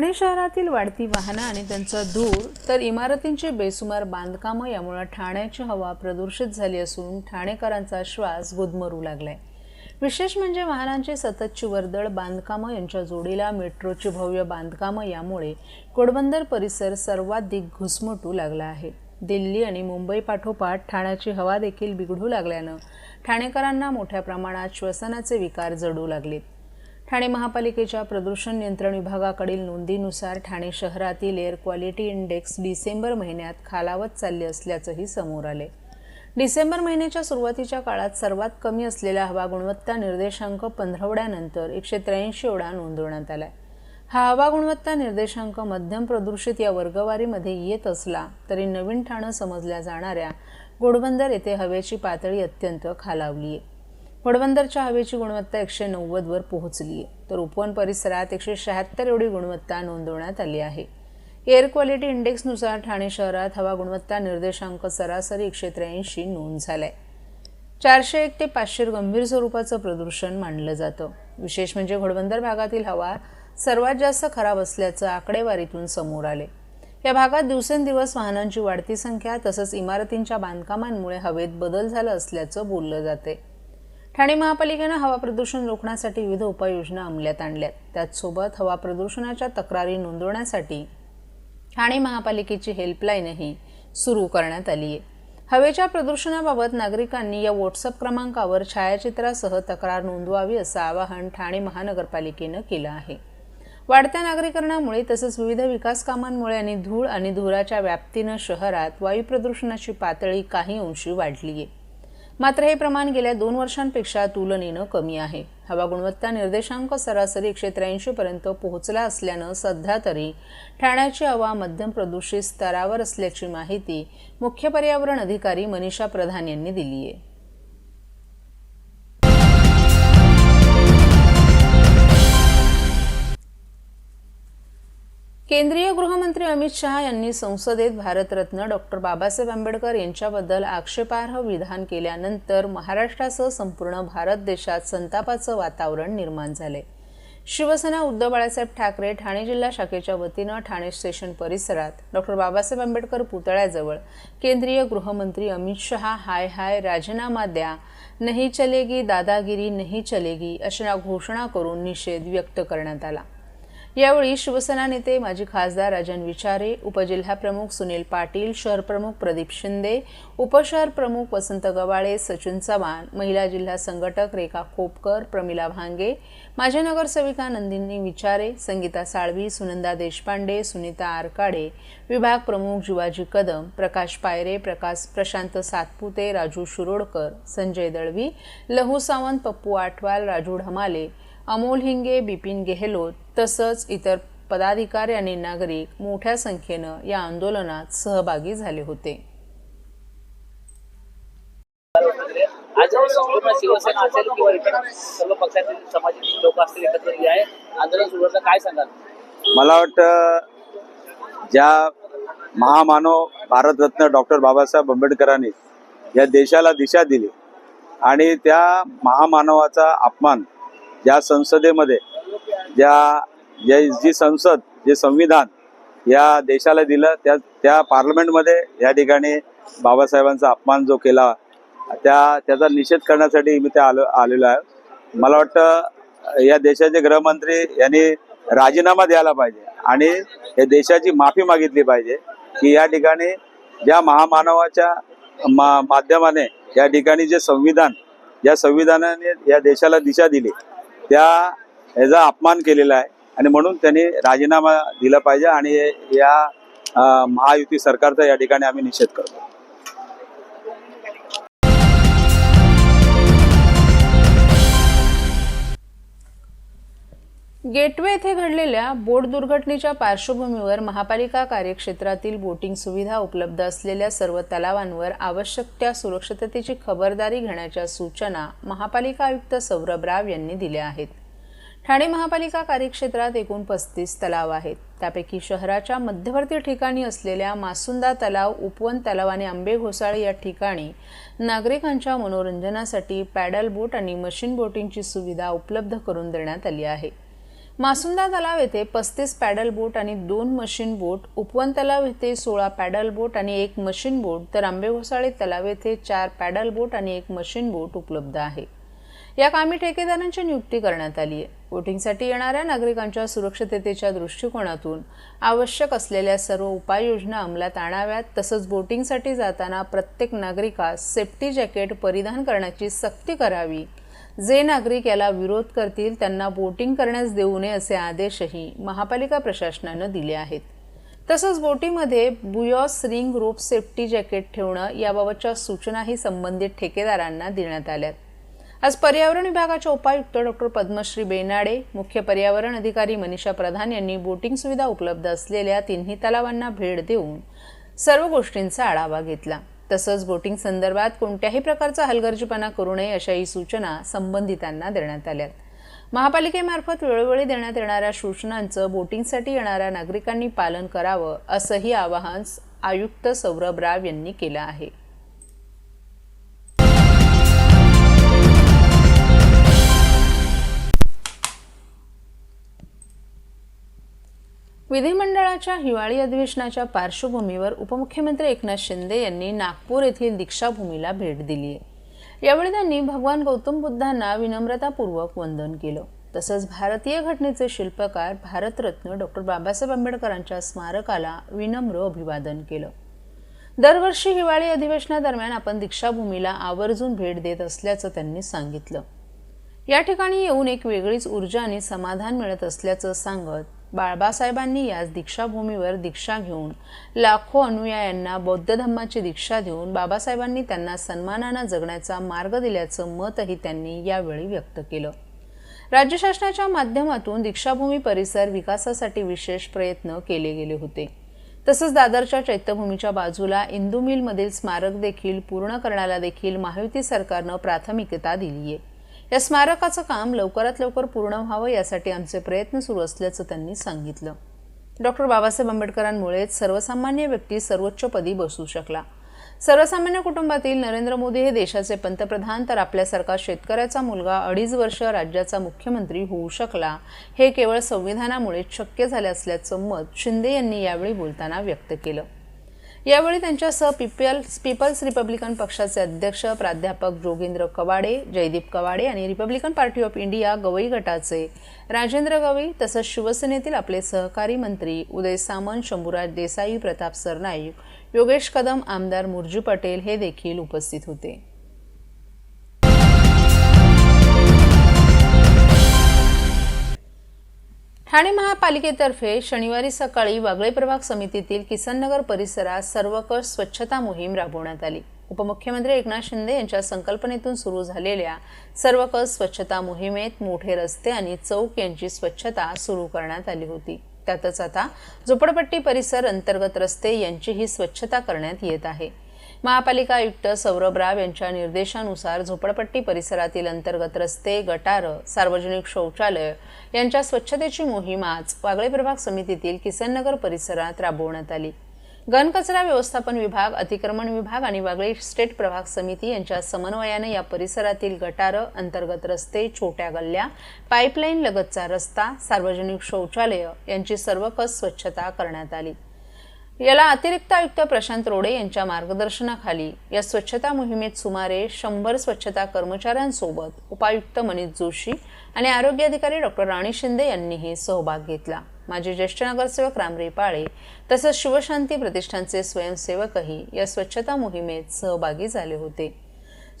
ठाणे शहरातील वाढती वाहनं आणि त्यांचा धूर तर इमारतींची बेसुमार बांधकामं यामुळे ठाण्याची हवा प्रदूषित झाली असून ठाणेकरांचा श्वास गुदमरू लागलाय. विशेष म्हणजे वाहनांची सततची वर्दळ बांधकामं यांच्या जोडीला मेट्रोची भव्य बांधकामं यामुळे कोडबंदर परिसर सर्वाधिक घुसमटू लागला आहे. दिल्ली आणि मुंबई पाठोपाठ ठाण्याची हवा देखील बिघडू लागल्यानं ठाणेकरांना मोठ्या प्रमाणात श्वसनाचे विकार जडू लागलेत. ठाणे महापालिकेच्या प्रदूषण नियंत्रण विभागाकडील नोंदीनुसार ठाणे शहरातील एअर क्वालिटी इंडेक्स डिसेंबर महिन्यात खालावत चालले असल्याचंही समोर आले. डिसेंबर महिन्याच्या सुरुवातीच्या काळात सर्वात कमी असलेला हवा गुणवत्ता निर्देशांक पंधरवड्यानंतर एकशे त्र्याऐंशी एवढा नोंदवण्यात आला हा हवा गुणवत्ता निर्देशांक मध्यम प्रदूषित या वर्गवारीमध्ये येत असला तरी नवीन ठाणं समजल्या जाणाऱ्या घोडबंदर येथे हवेची पातळी अत्यंत खालावली आहे घोडबंदरच्या हवेची गुणवत्ता एकशे नव्वदवर पोहोचली आहे. तर उपवन परिसरात एकशे शहात्तर एवढी गुणवत्ता नोंदवण्यात आली आहे. एअर क्वालिटी इंडेक्सनुसार ठाणे शहरात हवा गुणवत्ता निर्देशांक सरासरी एकशे त्र्याऐंशी नोंद झालाय. चारशे एक ते पाचशे गंभीर स्वरूपाचं प्रदूषण मानलं जातं. विशेष म्हणजे घोडबंदर भागातील हवा सर्वात जास्त खराब असल्याचं आकडेवारीतून समोर आले. या भागात दिवसेंदिवस वाहनांची वाढती संख्या तसंच इमारतींच्या बांधकामांमुळे हवेत बदल झाला असल्याचं बोललं जाते ठाणे महापालिकेनं हवा प्रदूषण रोखण्यासाठी विविध उपाययोजना अंमल्यात आणल्यात. त्याचसोबत हवा प्रदूषणाच्या तक्रारी नोंदवण्यासाठी ठाणे महापालिकेची हेल्पलाईनही सुरू करण्यात आली आहे हवेच्या प्रदूषणाबाबत नागरिकांनी या व्हॉट्सअप क्रमांकावर छायाचित्रासह तक्रार नोंदवावी असं आवाहन ठाणे महानगरपालिकेनं केलं आहे. वाढत्या नागरीकरणामुळे तसंच विविध विकास कामांमुळे आणि धूळ आणि धुराच्या व्याप्तीनं शहरात वायू प्रदूषणाची पातळी काही अंशी वाढली आहे मात्र हे प्रमाण गेल्या दोन वर्षांपेक्षा तुलनेनं कमी आहे. हवा गुणवत्ता निर्देशांक सरासरी एकशे त्र्याऐंशी पर्यंत पोहोचला असल्यानं सध्या तरी ठाण्याची हवा मध्यम प्रदूषित स्तरावर असल्याची माहिती मुख्य पर्यावरण अधिकारी मनीषा प्रधान यांनी दिली आहे केंद्रीय गृहमंत्री अमित शहा यांनी संसदेत भारतरत्न डॉक्टर बाबासाहेब आंबेडकर यांच्याबद्दल आक्षेपार्ह विधान केल्यानंतर महाराष्ट्रासह संपूर्ण भारत देशात संतापाचं वातावरण निर्माण झाले. शिवसेना उद्धव बाळासाहेब ठाकरे ठाणे जिल्हा शाखेच्या वतीनं ठाणे स्टेशन परिसरात डॉक्टर बाबासाहेब आंबेडकर पुतळ्याजवळ केंद्रीय गृहमंत्री अमित शहा हाय हाय राजीनामा द्या नाही चलेगी दादागिरी नाही चलेगी अशा घोषणा करून निषेध व्यक्त करण्यात आला. यावेळी शिवसेना नेते माजी खासदार राजन विचारे उपजिल्हाप्रमुख सुनील पाटील शहर प्रमुख प्रदीप शिंदे उपशहर प्रमुख वसंत गवाळे सचिन चव्हाण महिला जिल्हा संघटक रेखा खोपकर प्रमिला भांगे माजी नगरसेविका नंदिनी विचारे संगीता साळवी सुनंदा देशपांडे सुनीता आरकाडे विभाग प्रमुख जुवाजी कदम प्रकाश पायरे प्रकाश प्रशांत सातपुते राजू शिरोडकर संजय दळवी लहू सावंत पप्पू आठवाल राजू ढमाले अमोल हिंगे बिपिन गेहलोत तसंच इतर पदाधिकारी आणि नागरिक मोठ्या संख्येनं या आंदोलनात सहभागी झाले होते. आज संपूर्ण शिवसेना असेल किंवा इतर सर्व पक्षातील सामाजिक लोक असतील एकत्र जे आहे. आंदोलन सुरू होतं काय सांगाल? मला वाटतं ज्या महामानव भारतरत्न डॉक्टर बाबासाहेब आंबेडकरांनी या देशाला दिशा दिली आणि त्या महामानवाचा अपमान ज्या संसदेमध्ये ज्या जे जी संसद जे संविधान या देशाला दिलं त्या त्या पार्लमेंटमध्ये या ठिकाणी बाबासाहेबांचा अपमान जो केला त्या त्याचा निषेध करण्यासाठी मी त्या आलो आलेलो आहे. मला वाटतं या देशाचे गृहमंत्री यांनी राजीनामा द्यायला पाहिजे आणि या देशाची माफी मागितली पाहिजे की या ठिकाणी ज्या महामानवाच्या मा माध्यमाने या ठिकाणी जे संविधान ज्या संविधानाने या देशाला दिशा दिली त्या ह्याचा अपमान केलेला आहे. आणि म्हणून त्यांनी राजीनामा दिला पाहिजे आणि या महायुती सरकारचा या ठिकाणी आम्ही निषेध करतो. गेटवे येथे घडलेल्या बोट दुर्घटनेच्या पार्श्वभूमीवर महापालिका कार्यक्षेत्रातील बोटिंग सुविधा उपलब्ध असलेल्या सर्व तलावांवर आवश्यक त्या सुरक्षिततेची खबरदारी घेण्याच्या सूचना महापालिका आयुक्त सौरभ राव यांनी दिल्या आहेत. ठाणे महापालिका कार्यक्षेत्रात एकूण पस्तीस तलाव आहेत. त्यापैकी शहराच्या मध्यवर्ती ठिकाणी असलेल्या मासुंदा तलाव उपवन तलाव आणि आंबे घोसाळे या ठिकाणी नागरिकांच्या मनोरंजनासाठी पॅडल बोट आणि मशीन बोटिंगची सुविधा उपलब्ध करून देण्यात आली आहे. मासुंदा तलाव येथे पस्तीस पॅडल बोट आणि दोन मशीन बोट उपवन तलाव येथे सोळा पॅडल बोट आणि एक मशीन बोट तर आंबेघोसाळे तलाव येथे चार पॅडल बोट आणि एक मशीन बोट उपलब्ध आहे. या कामी ठेकेदारांची नियुक्ती करण्यात आली आहे. बोटिंगसाठी येणाऱ्या नागरिकांच्या सुरक्षिततेच्या दृष्टिकोनातून आवश्यक असलेल्या सर्व उपाययोजना अंमलात आणाव्यात. तसंच बोटिंगसाठी जाताना प्रत्येक नागरिकास सेफ्टी जॅकेट परिधान करण्याची सक्ती करावी. जे नागरिक याला विरोध करतील त्यांना बोटिंग करण्यास देऊ नये असे आदेशही महापालिका प्रशासनानं दिले आहेत. तसंच बोटीमध्ये buoys ring rope safety jacket ठेवणं याबाबतच्या सूचनाही संबंधित ठेकेदारांना देण्यात आल्यात. आज पर्यावरण विभागाच्या उपायुक्त डॉक्टर पद्मश्री बेनाडे मुख्य पर्यावरण अधिकारी मनीषा प्रधान यांनी बोटिंग सुविधा उपलब्ध असलेल्या तिन्ही तलावांना भेट देऊन सर्व गोष्टींचा आढावा घेतला. तसंच बोटिंग संदर्भात कोणत्याही प्रकारचा हलगर्जीपणा करू नये अशाही सूचना संबंधितांना देण्यात आल्यात महापालिकेमार्फत वेळोवेळी देण्यात येणाऱ्या सूचनांचं बोटिंगसाठी येणाऱ्या नागरिकांनी पालन करावं असंही आवाहन आयुक्त सौरभ राव यांनी केलं आहे. विधिमंडळाच्या हिवाळी अधिवेशनाच्या पार्श्वभूमीवर उपमुख्यमंत्री एकनाथ शिंदे यांनी नागपूर येथील दीक्षाभूमीला भेट दिली आहे. यावेळी त्यांनी भगवान गौतम बुद्धांना विनम्रतापूर्वक वंदन केलं. तसंच भारतीय घटनेचे शिल्पकार भारतरत्न डॉक्टर बाबासाहेब आंबेडकरांच्या स्मारकाला विनम्र अभिवादन केलं. दरवर्षी हिवाळी अधिवेशनादरम्यान आपण दीक्षाभूमीला आवर्जून भेट देत असल्याचं त्यांनी सांगितलं. या ठिकाणी येऊन एक वेगळीच ऊर्जा आणि समाधान मिळत असल्याचं सांगत बाळबासाहेबांनी याच दीक्षाभूमीवर दीक्षा घेऊन लाखो अनुयायांना बौद्ध धम्माची दीक्षा देऊन बाबासाहेबांनी त्यांना सन्मानानं जगण्याचा मार्ग दिल्याचं मतही त्यांनी यावेळी व्यक्त केलं. राज्य शासनाच्या माध्यमातून दीक्षाभूमी परिसर विकासासाठी विशेष प्रयत्न केले गेले होते. तसंच दादरच्या चैत्यभूमीच्या बाजूला इंदू मिलमधील स्मारक देखील पूर्ण करण्याला देखील महायुती सरकारनं प्राथमिकता दिली आहे या स्मारकाचं काम लवकरात लवकर पूर्ण व्हावं यासाठी आमचे प्रयत्न सुरू असल्याचं त्यांनी सांगितलं. डॉक्टर बाबासाहेब आंबेडकरांमुळेच सर्वसामान्य व्यक्ती सर्वोच्च पदी बसू शकला. सर्वसामान्य कुटुंबातील नरेंद्र मोदी हे देशाचे पंतप्रधान तर आपल्यासारखा शेतकऱ्याचा मुलगा अडीच वर्ष राज्याचा मुख्यमंत्री होऊ शकला हे केवळ संविधानामुळेच शक्य झाले असल्याचं मत शिंदे यांनी यावेळी बोलताना व्यक्त केलं. यावेळी त्यांच्यासह पीपल्स पीपल्स रिपब्लिकन पक्षाचे अध्यक्ष प्राध्यापक जोगेंद्र कवाडे जयदीप कवाडे आणि Republican Party of India Gavai गटाचे राजेंद्र गवई तसंच शिवसेनेतील आपले सहकारी मंत्री उदय सामंत शंभूराज देसाई प्रताप सरनाईक योगेश कदम आमदार मुर्जू पटेल हे देखील उपस्थित होते. ठाणे महापालिकेतर्फे शनिवारी सकाळी वागळे प्रभाग समितीतील किसननगर परिसरात सर्वकष स्वच्छता मोहीम राबवण्यात आली. उपमुख्यमंत्री एकनाथ शिंदे यांच्या संकल्पनेतून सुरू झालेल्या सर्वकष स्वच्छता मोहिमेत मोठे रस्ते आणि चौक यांची स्वच्छता सुरू करण्यात आली होती. त्यातच आता झोपडपट्टी परिसर अंतर्गत रस्ते यांचीही स्वच्छता करण्यात येत आहे. महापालिका आयुक्त सौरभ राव यांच्या निर्देशानुसार झोपडपट्टी परिसरातील अंतर्गत रस्ते गटार सार्वजनिक शौचालय यांच्या स्वच्छतेची मोहीम आज वागळे प्रभाग समितीतील किसननगर परिसरात राबवण्यात आली. घनकचरा व्यवस्थापन विभाग अतिक्रमण विभाग आणि वागळे स्टेट प्रभाग समिती यांच्या समन्वयाने या परिसरातील गटारं अंतर्गत रस्ते छोट्या गल्ल्या पाईपलाईन लगतचा रस्ता सार्वजनिक शौचालय यांची सर्वकष स्वच्छता करण्यात आली. याला अतिरिक्त आयुक्त प्रशांत रोडे यांच्या मार्गदर्शनाखाली या स्वच्छता मोहिमेत सुमारे शंभर स्वच्छता कर्मचाऱ्यांसोबत उपायुक्त मनीष जोशी आणि आरोग्य अधिकारी डॉक्टर राणी शिंदे यांनीही सहभाग घेतला. माजी ज्येष्ठ नगरसेवक रामरे पाळे तसंच शिवशांती प्रतिष्ठानचे स्वयंसेवकही या स्वच्छता मोहिमेत सहभागी झाले होते.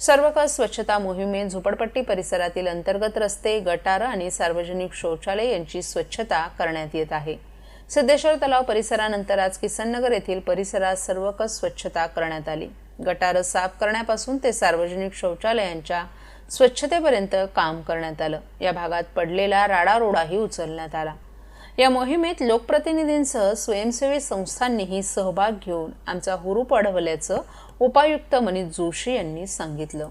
सर्वकाळ स्वच्छता मोहिमेत झोपडपट्टी परिसरातील अंतर्गत रस्ते गटार आणि सार्वजनिक शौचालय यांची स्वच्छता करण्यात येत आहे. सिद्धेश्वर तलाव परिसरानंतर आज किसननगर येथील परिसरात सर्वकस स्वच्छता करण्यात आली. गटारं साफ करण्यापासून ते सार्वजनिक शौचालयांच्या स्वच्छतेपर्यंत काम करण्यात आलं. या भागात पडलेला राडारोडाही उचलण्यात आला. या मोहिमेत लोकप्रतिनिधींसह स्वयंसेवी संस्थांनीही सहभाग घेऊन आमचा हुरूप अडवल्याचं उपायुक्त मनीष जोशी यांनी सांगितलं.